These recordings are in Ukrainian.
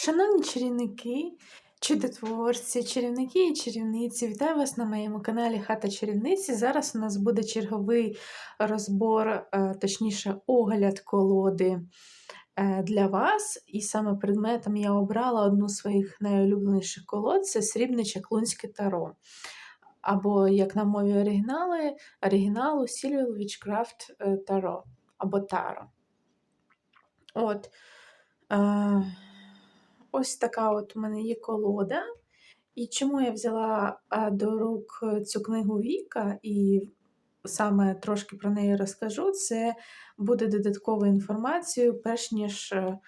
Шановні чарівники, чудотворці, чарівники і чарівниці, вітаю вас на моєму каналі Хата Чарівниці. Зараз у нас буде черговий розбор, е, точніше, огляд колоди е, для вас. І саме предметом я обрала одну з своїх найулюбленіших колод це срібне чаклунське таро. Або, як на мові оригінали, оригіналу Silver Witchcraft е, Таро або Таро. От. Е, Ось така от у мене є колода. І чому я взяла до рук цю книгу Віка і саме трошки про неї розкажу, це буде додатковою інформацією, перш ніж е,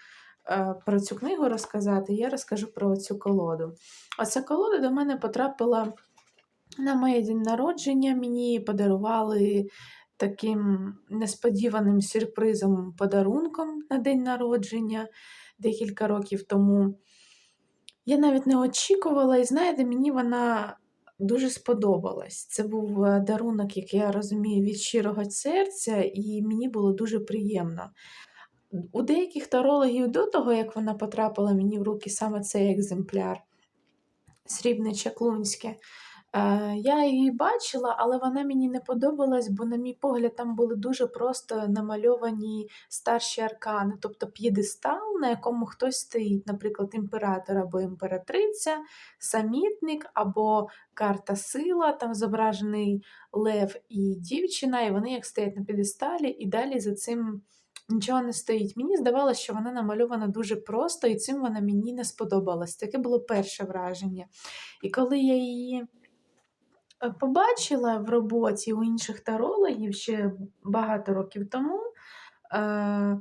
е, про цю книгу розказати, я розкажу про цю колоду. Оця колода до мене потрапила на моє день народження. Мені подарували таким несподіваним сюрпризом, подарунком на день народження декілька років тому. Я навіть не очікувала, і знаєте, мені вона дуже сподобалась. Це був е, дарунок, як я розумію, від щирого серця, і мені було дуже приємно. У деяких тарологів до того, як вона потрапила мені в руки саме цей екземпляр, срібне чаклунське, Е, я її бачила, але вона мені не подобалась, бо, на мій погляд, там були дуже просто намальовані старші аркани, тобто п'єдестал, на якому хтось стоїть, наприклад, імператор або імператриця, самітник або карта сила, там зображений лев і дівчина, і вони як стоять на п'єдесталі, і далі за цим. Нічого не стоїть. Мені здавалося, що вона намальована дуже просто, і цим вона мені не сподобалась. Таке було перше враження. І коли я її Е, побачила в роботі у інших тарологів ще багато років тому. Е,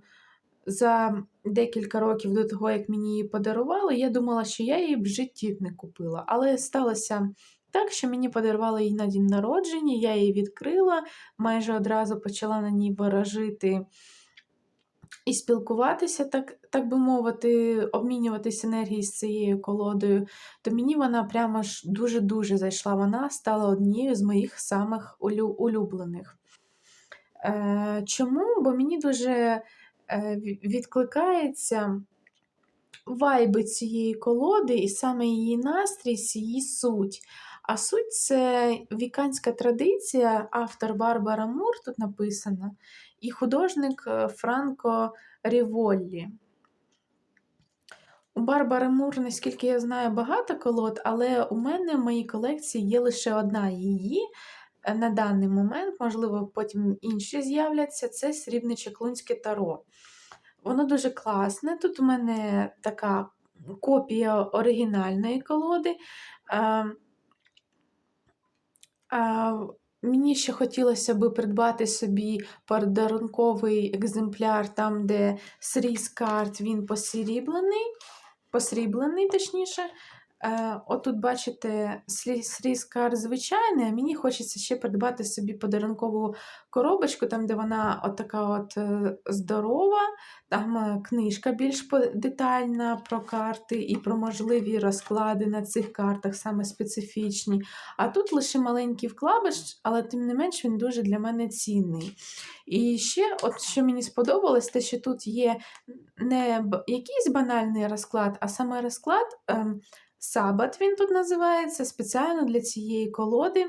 за декілька років до того, як мені її подарували, я думала, що я її в житті не купила. Але сталося так, що мені подарували її на день народження, я її відкрила, майже одразу почала на ній ворожити і спілкуватися, так так би мовити, обмінюватися енергією з цією колодою, то мені вона прямо ж дуже-дуже зайшла. Вона стала однією з моїх самих улюблених. Е, Чому? Бо мені дуже відкликається вайби цієї колоди, і саме її настрій, її суть. А суть це віканська традиція, автор Барбара Мур тут написано, і художник е, Франко Ріволлі. У Барбари Мур, наскільки я знаю, багато колод, але у мене в моїй колекції є лише одна її. Е, на даний момент, можливо, потім інші з'являться, це срібне чаклунське таро. Воно дуже класне. Тут у мене така копія оригінальної колоди. Ем, Мені ще хотілося би придбати собі подарунковий екземпляр, там, де сріз карт він посріблений, посріблений, точніше. Е, Отут, бачите, срізкар звичайний, а мені хочеться ще придбати собі подарункову коробочку, там, де вона от така от е, здорова, там е, книжка більш детальна про карти і про можливі розклади на цих картах, саме специфічні. А тут лише маленький вкладиш, але тим не менш він дуже для мене цінний. І ще, от що мені сподобалось, те, що тут є не якийсь банальний розклад, а саме розклад. Сабат він тут називається спеціально для цієї колоди.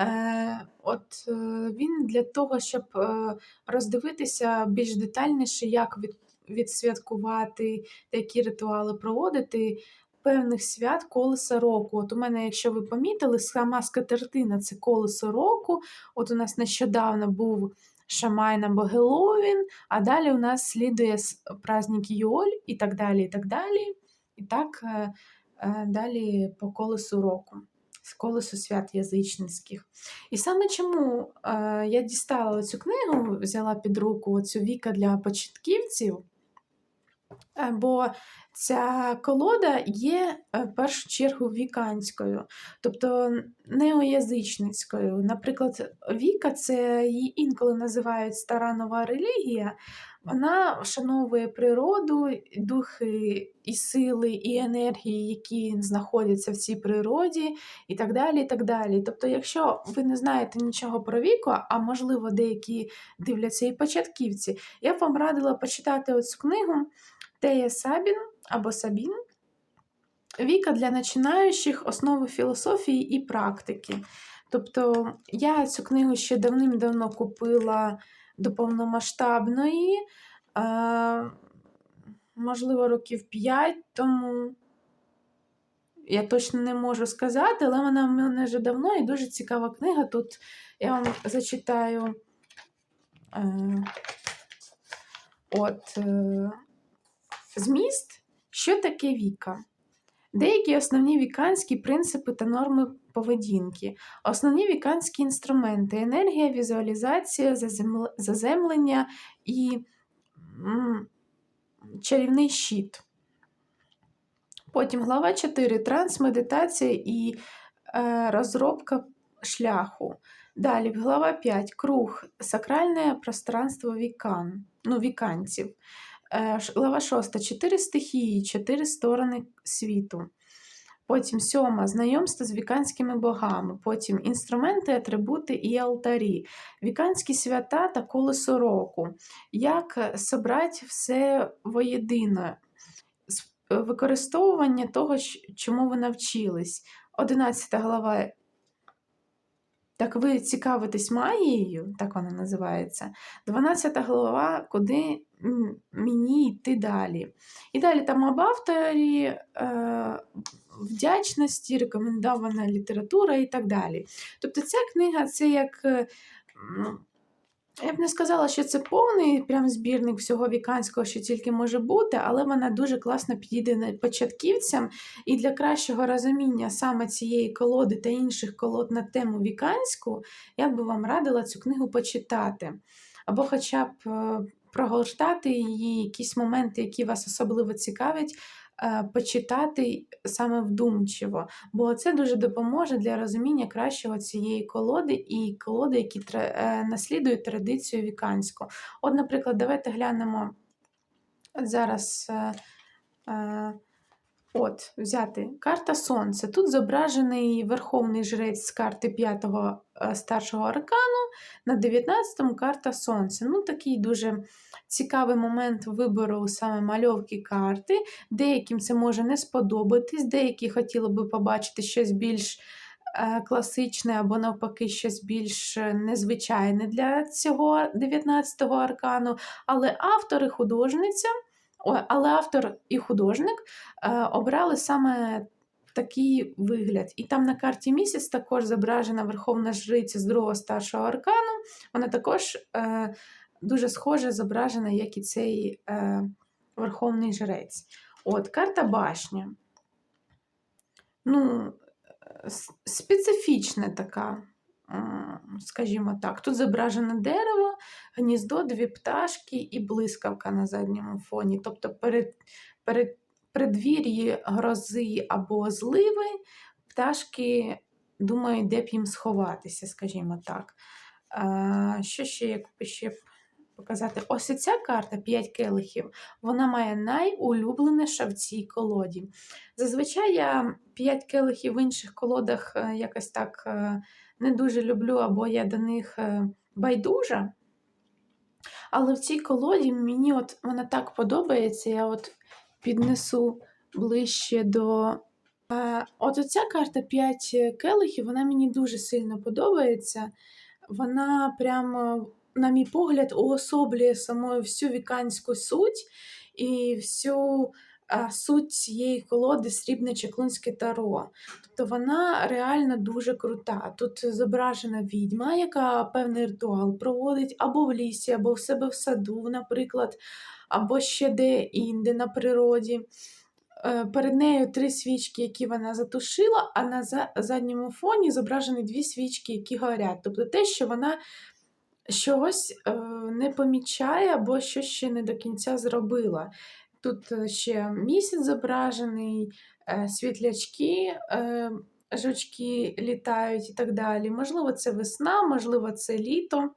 Е, От е, Він для того, щоб е, роздивитися більш детальніше, як від, відсвяткувати, які ритуали проводити певних свят колеса року. От у мене, якщо ви помітили, сама скатертина це колесо року. От у нас нещодавно був Шамайн або Геловін, а далі у нас слідує праздник Йоль і так далі. І так далі. І так е, е, далі по колесу року, з колесу свят язичницьких. І саме чому е, я дістала цю книгу, взяла під руку цю віка для початківців, бо ця колода є в першу чергу віканською, тобто неоязичницькою. Наприклад, Віка це її інколи називають стара нова релігія, вона вшановує природу, духи і сили, і енергії, які знаходяться в цій природі, і так далі. і так далі. Тобто, якщо ви не знаєте нічого про віку, а можливо, деякі дивляться і початківці, я б вам радила почитати оцю книгу Тея Сабін, або Сабін. Віка для починаючих основи філософії і практики. Тобто я цю книгу ще давним-давно купила до повномасштабної, можливо, років 5 тому. Я точно не можу сказати, але вона в мене вже давно і дуже цікава книга. Тут я вам зачитаю. Е, От е, зміст, що таке віка? Деякі основні віканські принципи та норми поведінки, основні віканські інструменти, енергія, візуалізація, заземлення і чарівний щит. Потім глава 4. Трансмедитація і е, розробка шляху. Далі глава 5. Круг. Сакральне пространство вікан, ну, віканців. Е, глава 6. Чотири стихії, чотири сторони світу. Потім сьома знайомство з віканськими богами. Потім інструменти, атрибути і алтарі, віканські свята та колесо року. Як собрати все воєдино, С- використовування того, чому ви навчились. 11 глава. Так ви цікавитесь магією, так вона називається. 12 глава, куди мені йти далі. І далі там об авторі, е, вдячності, рекомендована література і так далі. Тобто ця книга це як. м, Я б не сказала, що це повний прям збірник всього віканського, що тільки може бути, але вона дуже класно підійде початківцям. І для кращого розуміння саме цієї колоди та інших колод на тему віканську, я би вам радила цю книгу почитати. Або хоча б е, прогортати її, якісь моменти, які вас особливо цікавлять, почитати саме вдумчиво. Бо це дуже допоможе для розуміння кращого цієї колоди і колоди, які е, наслідують традицію віканську. От, наприклад, давайте глянемо зараз. е, е, От, взяти карта Сонце. Тут зображений верховний жрець з карти 5-го е, старшого аркану, на 19-му карта Сонце. Ну, такий дуже цікавий момент вибору саме мальовки карти. Деяким це може не сподобатись, деякі хотіли би побачити щось більш е, класичне або навпаки щось більш е, незвичайне для цього 19-го аркану. Але автор і художниця, але автор і художник е, обрали саме такий вигляд. І там на карті місяць також зображена Верховна Жриця з другого старшого аркану. Вона також е, дуже схоже зображена, як і цей е, Верховний Жрець. От, карта башня. Ну, специфічна така, скажімо так. Тут зображено дерево, гніздо, дві пташки і блискавка на задньому фоні. Тобто перед, перед преддвір'ї грози або зливи пташки думають, де б їм сховатися, скажімо так. А, що ще я ще показати? Ось ця карта 5 келихів, вона має найулюбленіше в цій колоді. Зазвичай я 5 келихів в інших колодах е, якось так е, не дуже люблю, або я до них е, байдужа. Але в цій колоді мені от вона так подобається, я от піднесу ближче до. Е, От оця карта 5 келихів, вона мені дуже сильно подобається. Вона прямо, на мій погляд, уособлює самою всю віканську суть і всю е, суть цієї колоди срібне чаклунське таро. Тобто вона реально дуже крута. Тут зображена відьма, яка певний ритуал проводить або в лісі, або в себе в саду, наприклад, або ще де-інде на природі. Е, Перед нею три свічки, які вона затушила, а на задньому фоні зображені дві свічки, які горять. Тобто те, що вона щось е, не помічає або що ще не до кінця зробила. Тут е, ще місяць зображений, е, світлячки, е, жучки літають і так далі. Можливо, це весна, можливо, це літо.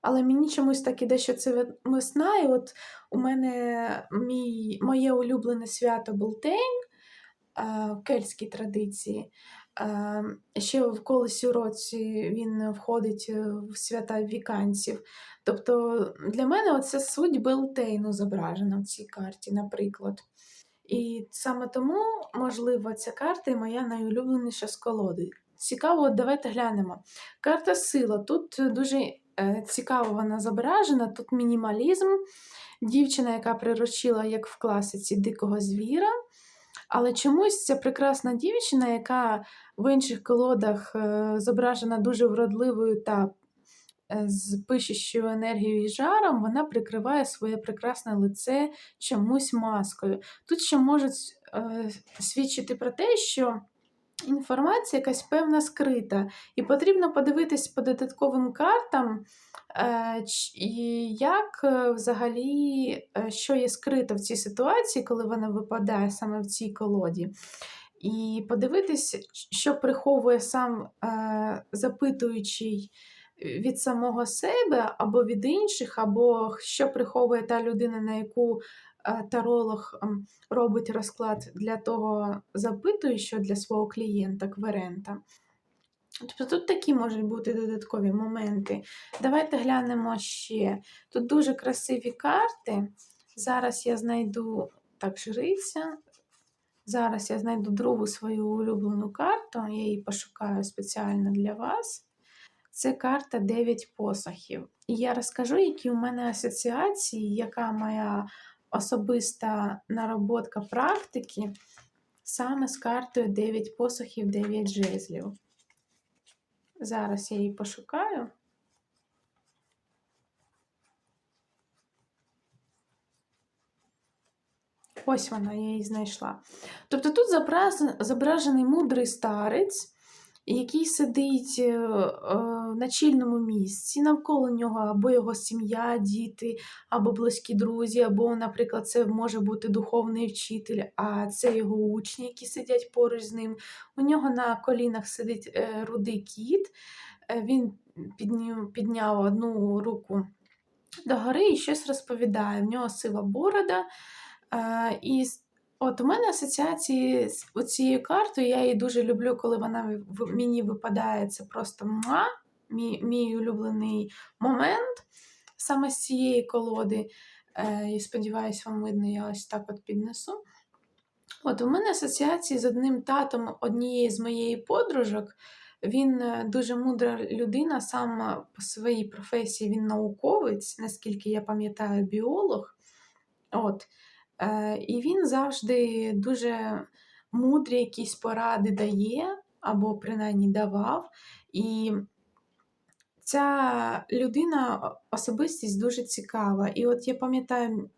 Але мені чомусь так іде, що це весна, і от у мене мій, моє улюблене свято Белтейн е, в кельтській традиції. Е, ще в колесі році він входить е, в свята віканців. Тобто для мене оце суть Белтейну зображена в цій карті, наприклад. І саме тому, можливо, ця карта і моя найулюбленіша з колоди. Цікаво, давайте глянемо. Карта сила. Тут дуже е, цікаво вона зображена, тут мінімалізм. Дівчина, яка приручила, як в класиці, дикого звіра. Але чомусь ця прекрасна дівчина, яка в інших колодах е, зображена дуже вродливою та е, з пишущою енергією і жаром, вона прикриває своє прекрасне лице чомусь маскою. Тут ще можуть е, свідчити про те, що інформація якась певна скрита, і потрібно подивитись по додатковим картам, е, як е, взагалі е, що є скрито в цій ситуації, коли вона випадає саме в цій колоді. І подивитись, що приховує сам запитуючий від самого себе або від інших, або що приховує та людина, на яку таролог робить розклад для того запитуючого для свого клієнта, кверента. Тобто тут такі можуть бути додаткові моменти. Давайте глянемо ще. Тут дуже красиві карти. Зараз я знайду так, жриця. Зараз я знайду другу свою улюблену карту, я її пошукаю спеціально для вас. Це карта 9 посохів. І я розкажу, які у мене асоціації, яка моя особиста нароботка практики саме з картою 9 посохів, 9 жезлів. Зараз я її пошукаю. Ось вона, я її знайшла. Тобто тут зображений мудрий старець, який сидить е, на чільному місці, навколо нього або його сім'я, діти, або близькі друзі, або, наприклад, це може бути духовний вчитель, а це його учні, які сидять поруч з ним. У нього на колінах сидить е, рудий кіт, е, він підняв одну руку догори і щось розповідає. В нього сива борода. І От у мене асоціації з цією картою, я її дуже люблю, коли вона мені випадає. Це просто муа, мій, мій улюблений момент саме з цієї колоди. Е, І сподіваюся, вам видно, я ось так от піднесу. От у мене асоціації з одним татом однієї з моєї подружок. Він е, дуже мудра людина, сам по своїй професії він науковець, наскільки я пам'ятаю, біолог. От. Е, і він завжди дуже мудрі якісь поради дає, або принаймні давав. І ця людина, особистість дуже цікава. І от я пам'ятаю,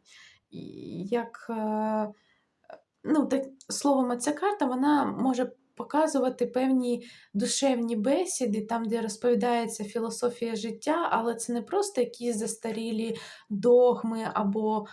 як е, ну, так, словом, ця карта вона може показувати певні душевні бесіди, там, де розповідається філософія життя, але це не просто якісь застарілі догми або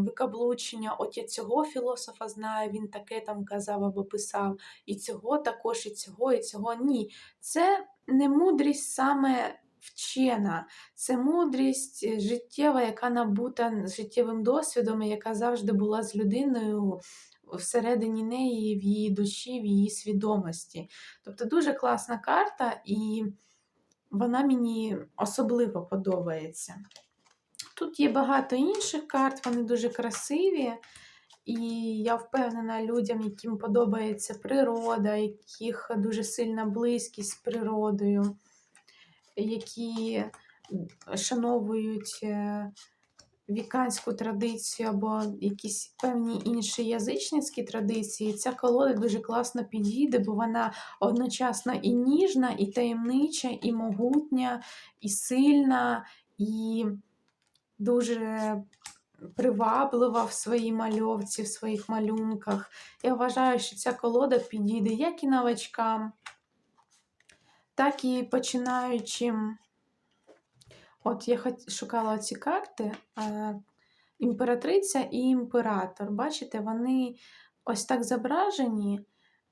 викаблучення, от я цього філософа знаю, він таке там казав або писав, і цього також, і цього, і цього. Ні. Це не мудрість саме вчена, це мудрість життєва, яка набута життєвим досвідом, і яка завжди була з людиною. Всередині неї, в її душі, в її свідомості. Тобто дуже класна карта, і вона мені особливо подобається. Тут є багато інших карт, вони дуже красиві. І я впевнена, людям, яким подобається природа, яких дуже сильна близькість з природою, які шановують е, віканську традицію або якісь певні інші язичницькі традиції, ця колода дуже класно підійде, бо вона одночасно і ніжна, і таємнича, і могутня, і сильна, і дуже приваблива в своїй мальовці, в своїх малюнках. Я вважаю, що ця колода підійде як і новачкам, так і починаючим. От я шукала ці карти. Імператриця і імператор. Бачите, вони ось так зображені.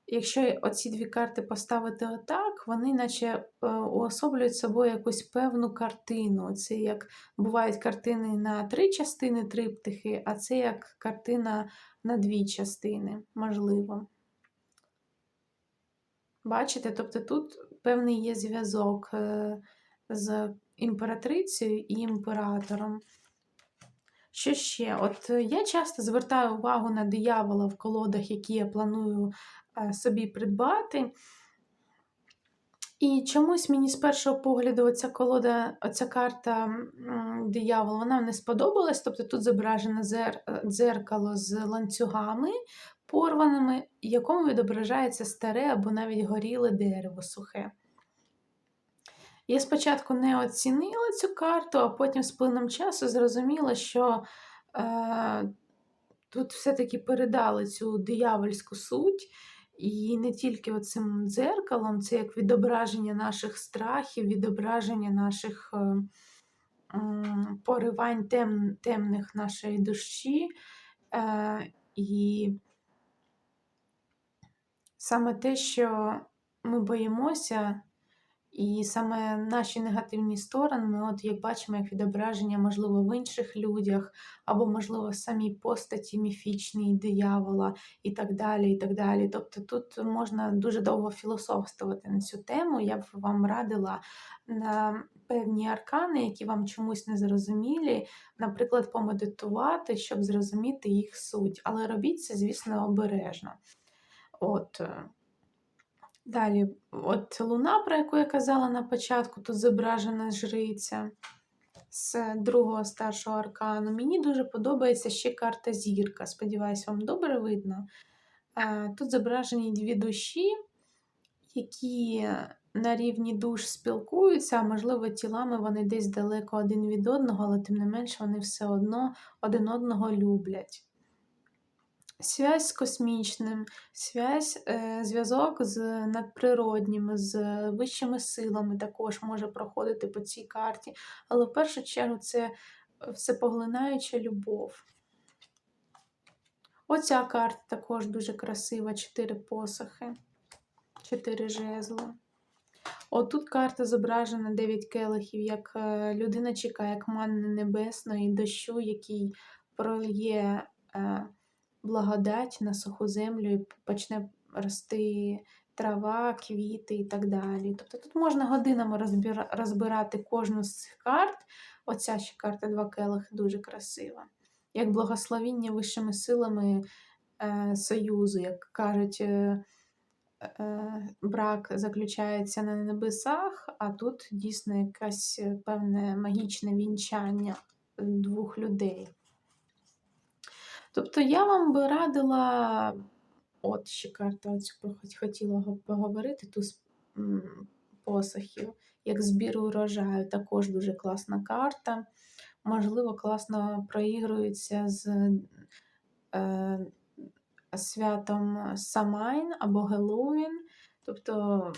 Якщо оці дві карти поставити отак, вони наче е, уособлюють собою якусь певну картину. Це як бувають картини на три частини, триптихи, а це як картина на дві частини, можливо. Бачите, тобто тут певний є зв'язок е, з імператрицею і імператором. Що ще? От е, я часто звертаю увагу на диявола в колодах, які я планую собі придбати. І чомусь мені з першого погляду оця колода, оця карта диявол, вона мені сподобалась. Тобто тут зображено дзер- дзеркало з ланцюгами порваними, якому відображається старе або навіть горіле дерево сухе. Я спочатку не оцінила цю карту, а потім з плином часу зрозуміла, що е, тут все-таки передали цю диявольську суть. І не тільки оцим дзеркалом, це як відображення наших страхів, відображення наших е, поривань тем, темних нашої душі. Е, і саме те, що ми боїмося, і саме наші негативні сторони, ми от як бачимо, як відображення, можливо, в інших людях, або, можливо, в самій постаті міфічній диявола і так далі. і так далі. Тобто тут можна дуже довго філософствувати на цю тему. Я б вам радила на певні аркани, які вам чомусь не зрозумілі, наприклад, помедитувати, щоб зрозуміти їх суть. Але робіть це, звісно, обережно. От. Далі, от луна, про яку я казала на початку, тут зображена жриця з другого старшого аркану. Мені дуже подобається ще карта зірка. Сподіваюсь, вам добре видно. Е, Тут зображені дві душі, які на рівні душ спілкуються, а можливо, тілами вони десь далеко один від одного, але тим не менш вони все одно один одного люблять. Связь з космічним, связь, е, зв'язок з надприроднім, з вищими силами також може проходити по цій карті. Але в першу чергу це всепоглинаюча любов. Оця карта також дуже красива, чотири посохи, чотири жезли. Отут карта зображена 9 келихів, як е, людина чекає, як манни небесної дощу, який прольє. Благодать на суху землю і почне рости трава, квіти і так далі. Тобто тут можна годинами розбирати кожну з цих карт. Оця ще карта два келих дуже красива. Як благословіння вищими силами е, союзу, як кажуть, е, е, брак заключається на небесах, а тут дійсно якесь е, певне магічне вінчання двох людей. Тобто я вам би радила, от ще карта оцю хотіла поговорити, туз м, посохів, як збір урожаю, також дуже класна карта. Можливо, класно проігрується з е, святом Самайн або Геловін. Тобто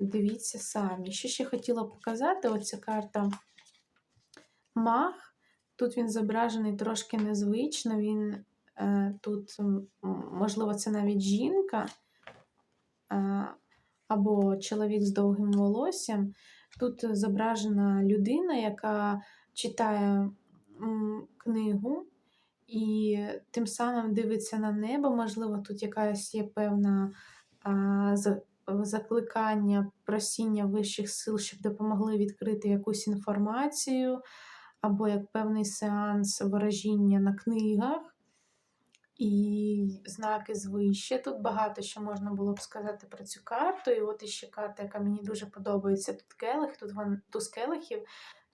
дивіться самі. Що ще хотіла показати, оця карта Маг. Тут він зображений трошки незвично. Він е, тут, можливо, це навіть жінка е, або чоловік з довгим волоссям. Тут зображена людина, яка читає книгу і тим самим дивиться на небо. Можливо, тут якась є певна закликання, просіння вищих сил, щоб допомогли відкрити якусь інформацію або як певний сеанс ворожіння на книгах і знаки звище. Тут багато що можна було б сказати про цю карту. І от іще карта, яка мені дуже подобається. Тут келих, тут вон, туз келихів,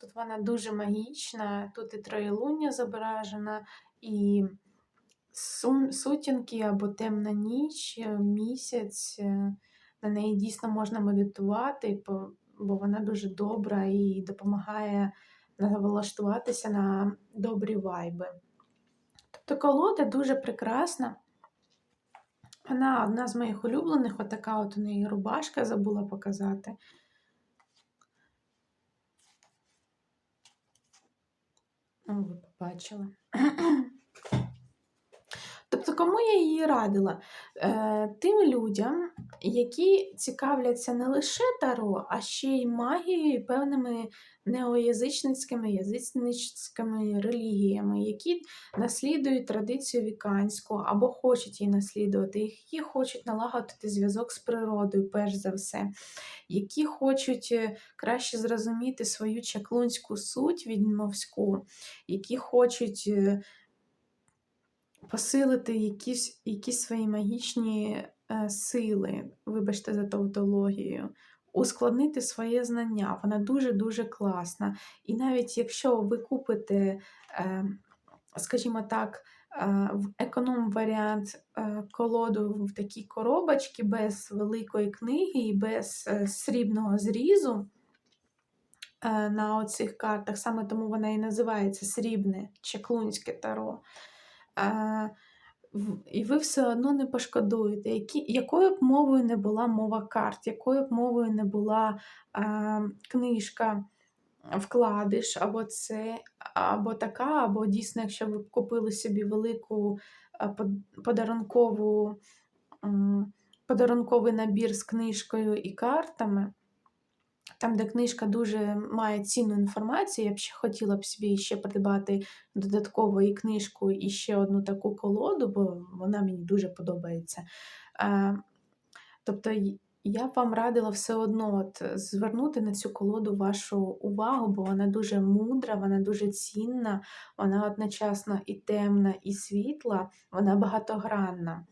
тут вона дуже магічна, тут і троєлуння зображена, і сутінки або темна ніч, е, місяць. е, На неї дійсно можна медитувати, бо- бо вона дуже добра і допомагає налаштуватися на добрі вайби. Тобто колода дуже прекрасна. Вона одна з моїх улюблених, отака от у неї рубашка забула показати. Ну, ви побачили. Тобто кому я її радила? Е, Тим людям, які цікавляться не лише таро, а ще й магією і певними неоязичницькими, язичницькими релігіями, які наслідують традицію віканську або хочуть її наслідувати, які хочуть налагодити зв'язок з природою, перш за все, які хочуть е, краще зрозуміти свою чаклунську суть відьмовську, які хочуть. Посилити якісь якісь свої магічні е, сили, вибачте за тавтологію, ускладнити своє знання. Вона дуже-дуже класна. І навіть якщо ви купите, е, скажімо так, е, в економ-варіант колоду в такій коробочці без великої книги і без срібного зрізу. На оцих картах, саме тому вона і називається срібне чаклунське таро. Е, І ви все одно не пошкодуєте, які, якою б мовою не була мова карт, якою б мовою не була е, книжка, вкладиш, або це, або така, або дійсно, якщо ви купили собі велику е, подарункову, подарунковий набір з книжкою і картами. Там, де книжка дуже має цінну інформацію, я б ще хотіла б собі ще придбати додатково і книжку, і ще одну таку колоду, бо вона мені дуже подобається. Тобто я б вам радила все одно от, звернути на цю колоду вашу увагу, бо вона дуже мудра, вона дуже цінна, вона одночасно і темна, і світла, вона багатогранна.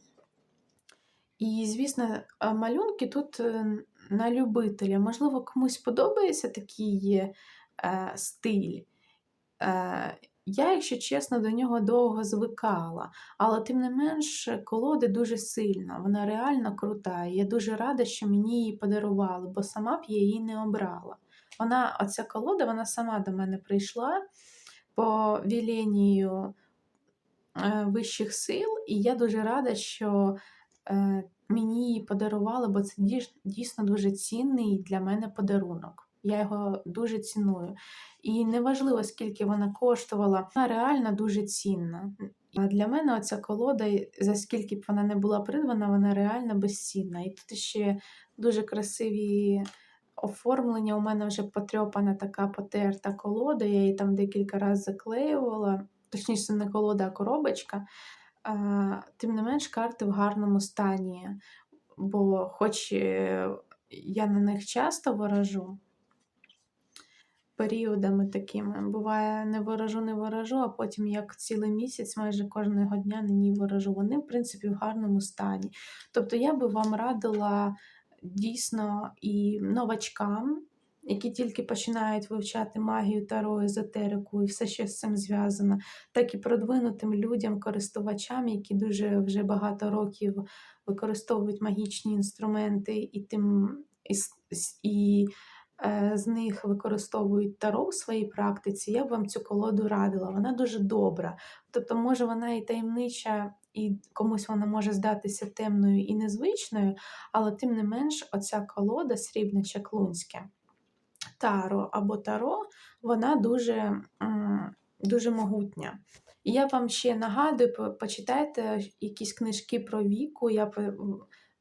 І, звісно, малюнки тут е, на любителя. Можливо, комусь подобається такий е, стиль. Е, я, якщо чесно, до нього довго звикала, але тим не менш, колода дуже сильна, вона реально крута. І я дуже рада, що мені її подарували, бо сама б я її не обрала. Вона, оця колода, вона сама до мене прийшла по віленію е, вищих сил, і я дуже рада, що е, мені її подарували, бо це дійсно дуже цінний для мене подарунок. Я його дуже ціную. І неважливо, скільки вона коштувала, вона реально дуже цінна. А для мене оця колода, за скільки б вона не була придбана, вона реально безцінна. І тут ще дуже красиві оформлення. У мене вже потрьопана така потерта колода, я її там декілька разів заклеювала. Точніше, не колода, а коробочка. Тим не менш, карти в гарному стані, бо хоч е, я на них часто ворожу, періодами такими. Буває, не ворожу, не ворожу, а потім як цілий місяць, майже кожного дня на ній ворожу. Вони, в принципі, в гарному стані. Тобто я би вам радила дійсно і новачкам, які тільки починають вивчати магію таро, езотерику і все, що з цим зв'язано, так і продвинутим людям, користувачам, які дуже вже багато років використовують магічні інструменти і тим і, і е, з них використовують таро в своїй практиці, я б вам цю колоду радила. Вона дуже добра. Тобто, може, вона і таємнича, і комусь вона може здатися темною і незвичною, але тим не менш, оця колода срібне чаклунське таро або таро, вона дуже, дуже могутня. І я вам ще нагадую, почитайте якісь книжки про віку, я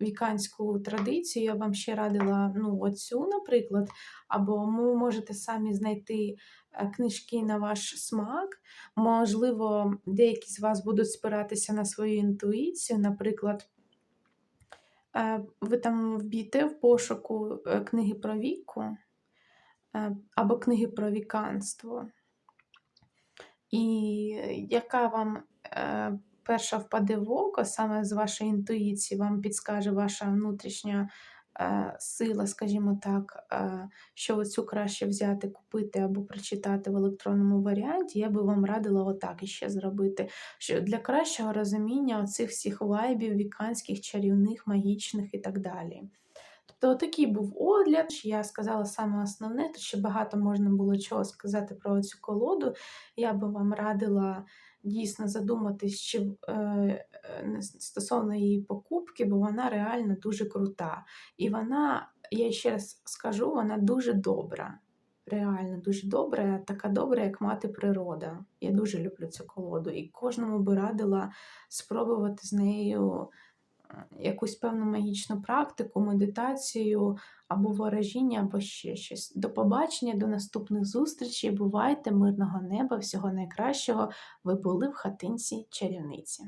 віканську традицію, я вам ще радила ну, оцю, наприклад, або ви можете самі знайти е, книжки на ваш смак. Можливо, деякі з вас будуть спиратися на свою інтуїцію, наприклад. е, Ви там вб'єте в пошуку е, книги про віку, або книги про віканство. І яка вам е, перша впаде в око, саме з вашої інтуїції, вам підскаже ваша внутрішня е, сила, скажімо так, е, що оцю краще взяти, купити або прочитати в електронному варіанті, я би вам радила отак іще зробити. Що для кращого розуміння оцих всіх вайбів, віканських, чарівних, магічних і так далі. Тобто такий був огляд. Я сказала саме основне, тут ще багато можна було чого сказати про цю колоду. Я би вам радила дійсно задуматись чи, е, е, стосовно її покупки, бо вона реально дуже крута. І вона, я ще раз скажу, вона дуже добра. реально дуже добра, така добра, як мати природа. Я дуже люблю цю колоду, і кожному би радила спробувати з нею якусь певну магічну практику, медитацію або ворожіння, або ще щось. До побачення, до наступних зустрічей. Бувайте, мирного неба, всього найкращого. Ви були в хатинці чарівниці.